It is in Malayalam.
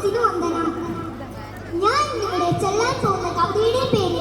മനസ്സിന് വന്ദനം ഞാൻ ഇവിടെ ചെല്ലാൻ പോകുന്ന കവിതയുടെ പേര്